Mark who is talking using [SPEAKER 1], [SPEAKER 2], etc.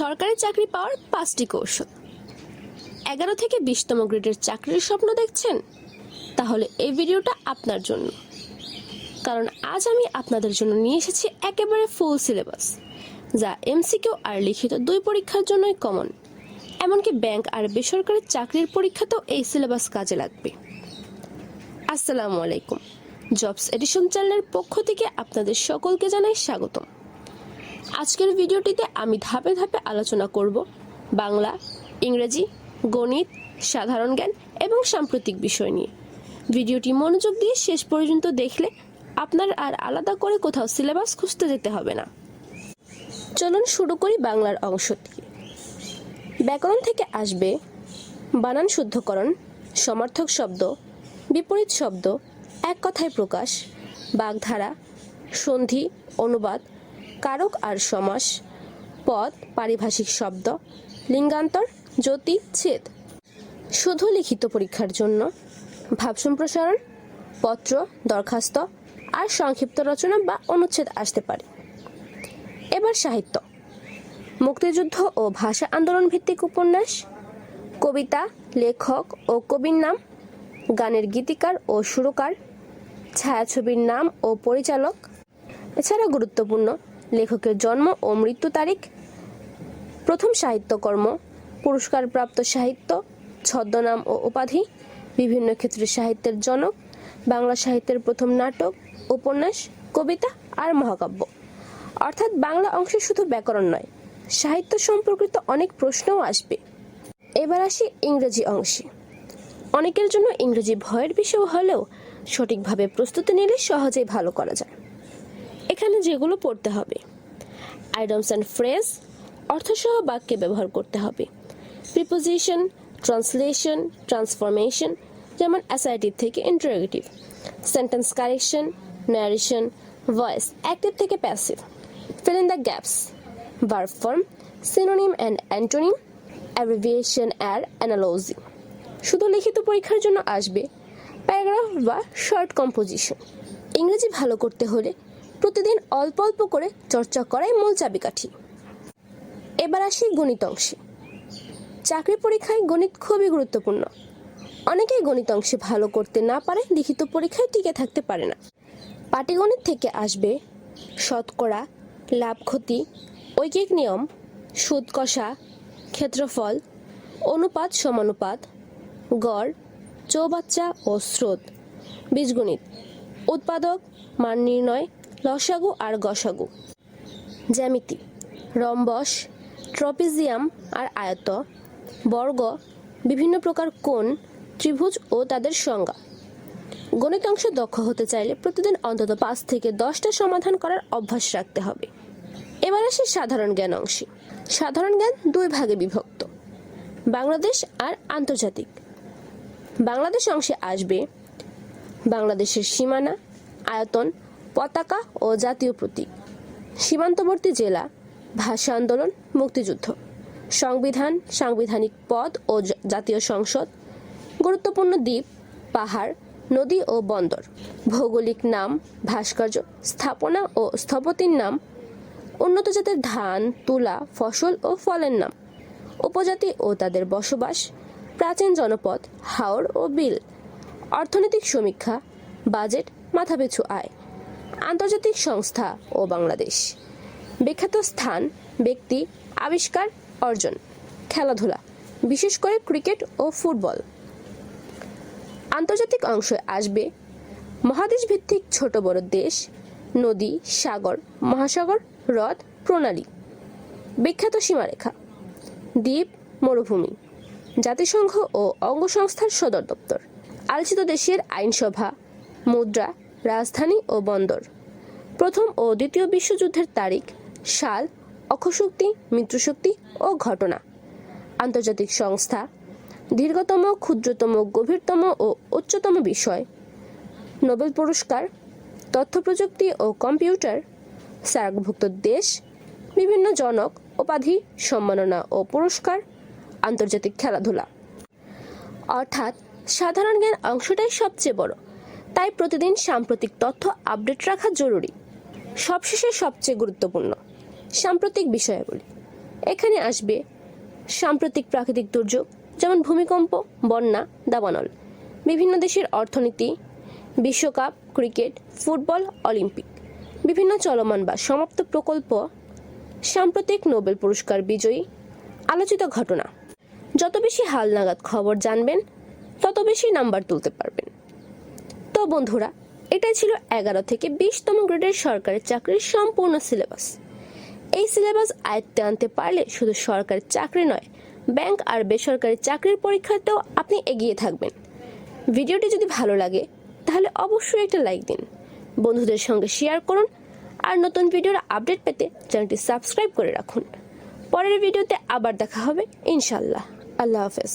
[SPEAKER 1] সরকারি চাকরি পাওয়ার পাঁচটি কৌশল। এগারো থেকে বিশতম গ্রেডের চাকরির স্বপ্ন দেখছেন? তাহলে এই ভিডিওটা আপনার জন্য। কারণ আজ আমি আপনাদের জন্য নিয়ে এসেছি একেবারে ফুল সিলেবাস যা এমসিকিউ আর লিখিত দুই পরীক্ষার জন্যই কমন এমনকি ব্যাংক আর বেসরকারি চাকরির পরীক্ষাতেও এই সিলেবাস কাজে লাগবে। আসসালামু আলাইকুম। জবস এডিশন চ্যানেলের পক্ষ থেকে আপনাদের সকলকে জানাই স্বাগতম। আজকের ভিডিওটিতে আমি ধাপে ধাপে আলোচনা করব বাংলা, ইংরেজি, গণিত, সাধারণ জ্ঞান এবং সাম্প্রতিক বিষয় নিয়ে। ভিডিওটি মনোযোগ দিয়ে শেষ পর্যন্ত দেখলে আপনার আর আলাদা করে কোথাও সিলেবাস খুঁজতে যেতে হবে না। চলুন শুরু করি বাংলার অংশ থেকে ব্যাকরণ থেকে আসবে বানান শুদ্ধকরণ, সমার্থক শব্দ, বিপরীত শব্দ, এক কথায় প্রকাশ, বাগধারা, সন্ধি, অনুবাদ কারক আর সমাস, পদ, পারিভাষিক শব্দ, লিঙ্গান্তর, জ্যোতি, ছেদ। শুধু লিখিত পরীক্ষার জন্য। ভাব সম্প্রসারণ, পত্র, দরখাস্ত আর সংক্ষিপ্ত রচনা বা অনুচ্ছেদ আসতে পারে। এবার সাহিত্য। মুক্তিযুদ্ধ ও ভাষা আন্দোলন ভিত্তিক উপন্যাস, কবিতা, লেখক ও কবির নাম, গানের গীতিকার ও সুরকার, ছায়াছবির নাম ও পরিচালক। এছাড়া গুরুত্বপূর্ণ লেখকের জন্ম ও মৃত্যু তারিখ, প্রথম সাহিত্যকর্ম, পুরস্কারপ্রাপ্ত সাহিত্য, ছদ্মনাম ও উপাধি, বিভিন্ন ক্ষেত্রে সাহিত্যের জনক, বাংলা সাহিত্যের প্রথম নাটক, উপন্যাস, কবিতা আর মহাকাব্য। অর্থাৎ বাংলা অংশে শুধু ব্যাকরণ নয়, সাহিত্য সম্পর্কিত অনেক প্রশ্নও আসবে। এবার আসি ইংরেজি অংশে। অনেকের জন্য ইংরেজি ভয়ের বিষয় হলেও সঠিকভাবে প্রস্তুতি নিলে সহজেই ভালো করা যায়। এখানে যেগুলো পড়তে হবে। আইডমস অ্যান্ড ফ্রেজ অর্থসহ বাক্যে ব্যবহার করতে হবে। প্রিপোজিশন ট্রান্সলেশন ট্রান্সফরমেশন যেমন অ্যাসাইটিভ থেকে interrogative sentence correction narration voice active থেকে passive fill in the gaps verb form, synonym and antonym abbreviation আর analogy শুধু লিখিত পরীক্ষার জন্য আসবে। প্যারাগ্রাফ বা শর্ট কম্পোজিশন ইংরেজি ভালো করতে হলে প্রতিদিন অল্প অল্প করে চর্চা করাই মূল চাবিকাঠি। এবার আসি গণিত অংশে চাকরি পরীক্ষায় গণিত খুবই গুরুত্বপূর্ণ। অনেকেই গণিত অংশে ভালো করতে না পারে, লিখিত পরীক্ষায় টিকে থাকতে পারে না। পাটিগণিত থেকে আসবে শতকরা, লাভ ক্ষতি, ঐকিক নিয়ম, সুদ কষা, ক্ষেত্রফল, অনুপাত সমানুপাত, গড়, চৌবাচ্চা ও স্রোত, বীজগণিত, উৎপাদক, মান নির্ণয় লসাগু আর গসাগু। জ্যামিতি, রম্বস, ট্রপিজিয়াম আর আয়ত, বর্গ, বিভিন্ন প্রকার কোণ, ত্রিভুজ ও তাদের সংজ্ঞা। গণিত অংশে দক্ষ হতে চাইলে প্রতিদিন অন্তত পাঁচ থেকে দশটা সমাধান করার অভ্যাস রাখতে হবে। এবার আসে সাধারণ জ্ঞান অংশে সাধারণ জ্ঞান দুই ভাগে বিভক্ত, বাংলাদেশ আর আন্তর্জাতিক। বাংলাদেশ অংশে আসবে বাংলাদেশের সীমানা, আয়তন পতাকা ও জাতীয় প্রতীক। সীমান্তবর্তী জেলা, ভাষা আন্দোলন, মুক্তিযুদ্ধ। সংবিধান, সাংবিধানিক পদ ও জাতীয় সংসদ। গুরুত্বপূর্ণ দ্বীপ, পাহাড়, নদী ও বন্দর। ভৌগোলিক নাম, ভাস্কর্য, স্থাপনা ও স্থপতির নাম। উন্নত জাতের ধান, তুলা, ফসল ও ফলের নাম। উপজাতি ও তাদের বসবাস। প্রাচীন জনপদ হাওড় ও বিল। অর্থনৈতিক সমীক্ষা, বাজেট, মাথাপিছু আয়। আন্তর্জাতিক সংস্থা ও বাংলাদেশ। বিখ্যাত স্থান, ব্যক্তি, আবিষ্কার, অর্জন, খেলাধুলা, বিশেষ করে ক্রিকেট ও ফুটবল। আন্তর্জাতিক অংশে আসবে মহাদেশ ভিত্তিক ছোট বড় দেশ, নদী, সাগর, মহাসাগর, হ্রদ, প্রণালী। বিখ্যাত সীমারেখা, দ্বীপ, মরুভূমি, জাতিসংঘ ও অঙ্গসংস্থার সদর দপ্তর। আলোচিত দেশের আইনসভা, মুদ্রা রাজধানী ও বন্দর। প্রথম ও দ্বিতীয় বিশ্বযুদ্ধের তারিখ, সাল, অক্ষশক্তি, মিত্রশক্তি ও ঘটনা। আন্তর্জাতিক সংস্থা, দীর্ঘতম, ক্ষুদ্রতম, গভীরতম ও উচ্চতম বিষয়। নোবেল পুরস্কার, তথ্য প্রযুক্তি ও কম্পিউটার সার্কভুক্ত দেশ, বিভিন্ন জনক, উপাধি, সম্মাননা ও পুরস্কার, আন্তর্জাতিক খেলাধুলা। অর্থাৎ সাধারণ জ্ঞান অংশটাই সবচেয়ে বড়। তাই প্রতিদিন সাম্প্রতিক তথ্য আপডেট রাখা জরুরি। সবশেষে সবচেয়ে গুরুত্বপূর্ণ, সাম্প্রতিক বিষয়াবলী। এখানে আসবে সাম্প্রতিক প্রাকৃতিক দুর্যোগ, যেমন ভূমিকম্প, বন্যা, দাবানল, বিভিন্ন দেশের অর্থনীতি, বিশ্বকাপ, ক্রিকেট, ফুটবল, অলিম্পিক, বিভিন্ন চলমান বা সমাপ্ত প্রকল্প, সাম্প্রতিক নোবেল পুরস্কার বিজয়ী, আলোচিত ঘটনা। যত বেশি হালনাগাদ খবর জানবেন, তত বেশি নাম্বার তুলতে পারবেন। তো বন্ধুরা, এটাই ছিল এগারো থেকে বিশতম গ্রেডের সরকারি চাকরির সম্পূর্ণ সিলেবাস। এই সিলেবাস আয়ত্তে আনতে পারলে শুধু সরকারি চাকরি নয়, ব্যাংক আর বেসরকারি চাকরির পরীক্ষাতেও আপনি এগিয়ে থাকবেন। ভিডিওটি যদি ভালো লাগে, তাহলে অবশ্যই একটা লাইক দিন, বন্ধুদের সঙ্গে শেয়ার করুন, আর নতুন ভিডিওর আপডেট পেতে চ্যানেলটি সাবস্ক্রাইব করে রাখুন। পরের ভিডিওতে আবার দেখা হবে ইনশাল্লাহ আল্লাহ হাফেজ।